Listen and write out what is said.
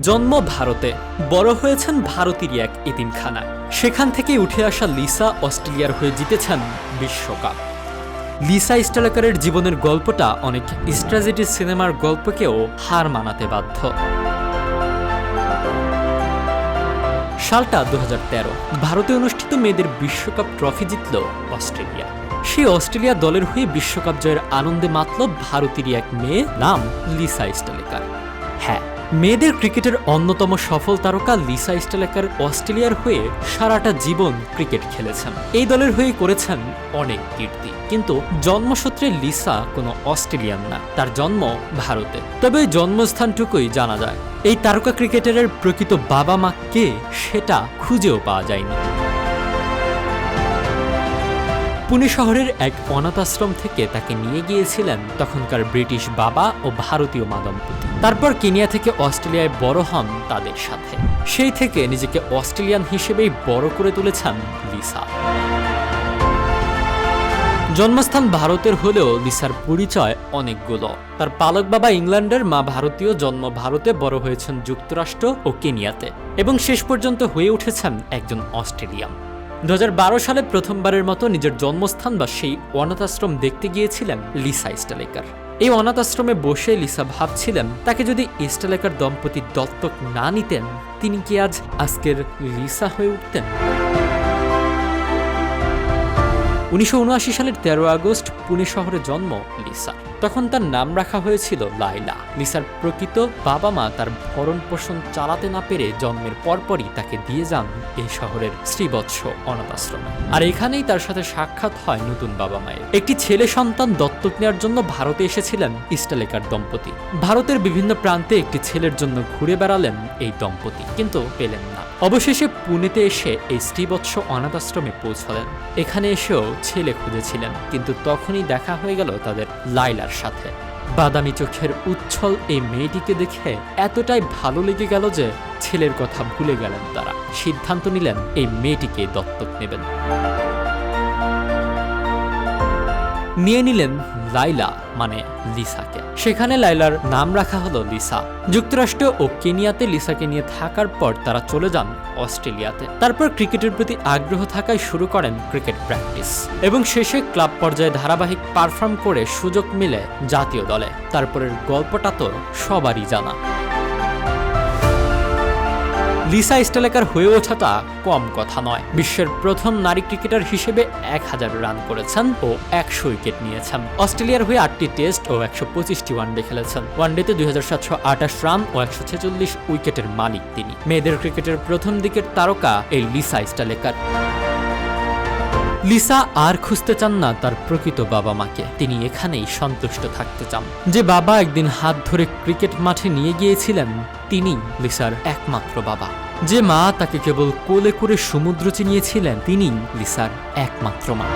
জন্ম ভারতে। বড় হয়েছেন ভারতেরই এক এতিমখানায়। সেখান থেকে উঠে আসা লিসা অস্ট্রেলিয়ার হয়ে জিতেছেন বিশ্বকাপ। লিসা স্টালাকারের জীবনের গল্পটা অনেক স্ট্র্যাজেডি সিনেমার গল্পকেও হার মানাতে বাধ্য। সালটা দু হাজার তেরো, ভারতে অনুষ্ঠিত মেয়েদের বিশ্বকাপ ট্রফি জিতল অস্ট্রেলিয়া। সেই অস্ট্রেলিয়া দলের হয়ে বিশ্বকাপ জয়ের আনন্দে মাতল ভারতেরই এক মেয়ে নাম লিসা স্টালেকার। হ্যাঁ মেয়েদের ক্রিকেটের অন্যতম সফল তারকা লিসা স্টালেকার অস্ট্রেলিয়ার হয়ে সারাটা জীবন ক্রিকেট খেলেছেন। এই দলের হয়ে করেছেন অনেক কীর্তি। কিন্তু জন্মসূত্রে লিসা কোনো অস্ট্রেলিয়ান না, তার জন্ম ভারতে। তবে জন্মস্থানটুকুই জানা যায়, এই তারকা ক্রিকেটারের প্রকৃত বাবা মা কে সেটা খুঁজেও পাওয়া যায়নি। পুনে শহরের এক অনাথ আশ্রম থেকে তাকে নিয়ে গিয়েছিলেন তখনকার ব্রিটিশ বাবা ও ভারতীয় মা দম্পতি তারপর কেনিয়া থেকে অস্ট্রেলিয়ায় বড় হন তাদের সাথে। সেই থেকে নিজেকে অস্ট্রেলিয়ান হিসেবেই বড় করে তুলেছেন লিসা। জন্মস্থান ভারতের হলেও লিসার পরিচয় অনেকগুলো। তার পালক বাবা ইংল্যান্ডের, মা ভারতীয় জন্ম ভারতে বড় হয়েছেন যুক্তরাষ্ট্র ও কেনিয়াতে এবং শেষ পর্যন্ত হয়ে উঠেছেন একজন অস্ট্রেলিয়ান। দু হাজার বারো সালে প্রথমবারের মতো নিজের জন্মস্থান বা সেই অনাথ আশ্রম দেখতে গিয়েছিলেন লিসা স্টালেকার। এই অনাথ আশ্রমে বসে লিসা ভাবছিলেন, তাকে যদি ইস্টালেকার দম্পতি দত্তক না নিতেন, তিনি কি আজ আজকের লিসা হয়ে উঠতেন? উনিশশো উনআশি সালের তেরো আগস্ট পুনে শহরে জন্ম লিসার তখন তার নাম রাখা হয়েছিল লাইলা লিসার প্রকৃত বাবা মা তার ভরণ পোষণ চালাতে না পেরে জন্মের পরপরই তাকে দিয়ে যান এই শহরের শ্রীবৎস অনাথ আশ্রমে আর এখানেই তার সাথে সাক্ষাৎ হয় নতুন বাবা মায়ের একটি ছেলে সন্তান দত্তক নেওয়ার জন্য ভারতে এসেছিলেন ইস্টালেকার দম্পতি। ভারতের বিভিন্ন প্রান্তে একটি ছেলের জন্য ঘুরে বেড়ালেন এই দম্পতি, কিন্তু পেলেন না। অবশেষে পুনেতে এসে এই শ্রীবৎস অনাথ আশ্রমে পৌঁছালেন। এখানে এসেও ছেলে খুঁজেছিলেন, কিন্তু তখনই দেখা হয়ে গেল তাদের লাইলার সাথে। বাদামি চোখের উচ্ছল এই মেয়েটিকে দেখে এতটাই ভালো লেগে গেল যে ছেলের কথা ভুলে গেলেন তারা। সিদ্ধান্ত নিলেন এই মেয়েটিকে দত্তক নেবেন। নিয়ে নিলেন লাইলা মানে লিসাকে। সেখানে লাইলার নাম রাখা হলো লিসা। যুক্তরাষ্ট্র ও কেনিয়াতে লিসাকে নিয়ে থাকার পর তারা চলে যান অস্ট্রেলিয়াতে। তারপর ক্রিকেটের প্রতি আগ্রহ থাকায় শুরু করেন ক্রিকেট প্র্যাকটিস। এবং শেষে ক্লাব পর্যায়ে ধারাবাহিক পারফর্ম করে সুযোগ মিলে জাতীয় দলে। তারপরের গল্পটা তো সবারই জানা। লিসা স্টেলেকার হয়ে ওঠাটা কম কথা নয়। বিশ্বের প্রথম নারী ক্রিকেটার হিসেবে এক হাজার রান করেছেন ও একশো উইকেট নিয়েছেন। অস্ট্রেলিয়ার হয়ে আটটি টেস্ট ও একশো পঁচিশটি ওয়ানডে খেলেছেন। ওয়ানডেতে দুই হাজার সাতশো আঠাশ রান ও একশো ছেচল্লিশ উইকেটের মালিক তিনি। মেয়েদের ক্রিকেটের প্রথম দিকের তারকা এই লিসা স্টেলেকার। লিসা আর খুঁজতে চান না তার প্রকৃত বাবা মাকে। তিনি এখানেই সন্তুষ্ট থাকতে চান। যে বাবা একদিন হাত ধরে ক্রিকেট মাঠে নিয়ে গিয়েছিলেন তিনি লিসার একমাত্র বাবা। যে মা তাকে কেবল কোলে করে সমুদ্র চিনিয়েছিলেন তিনি লিসার একমাত্র মা।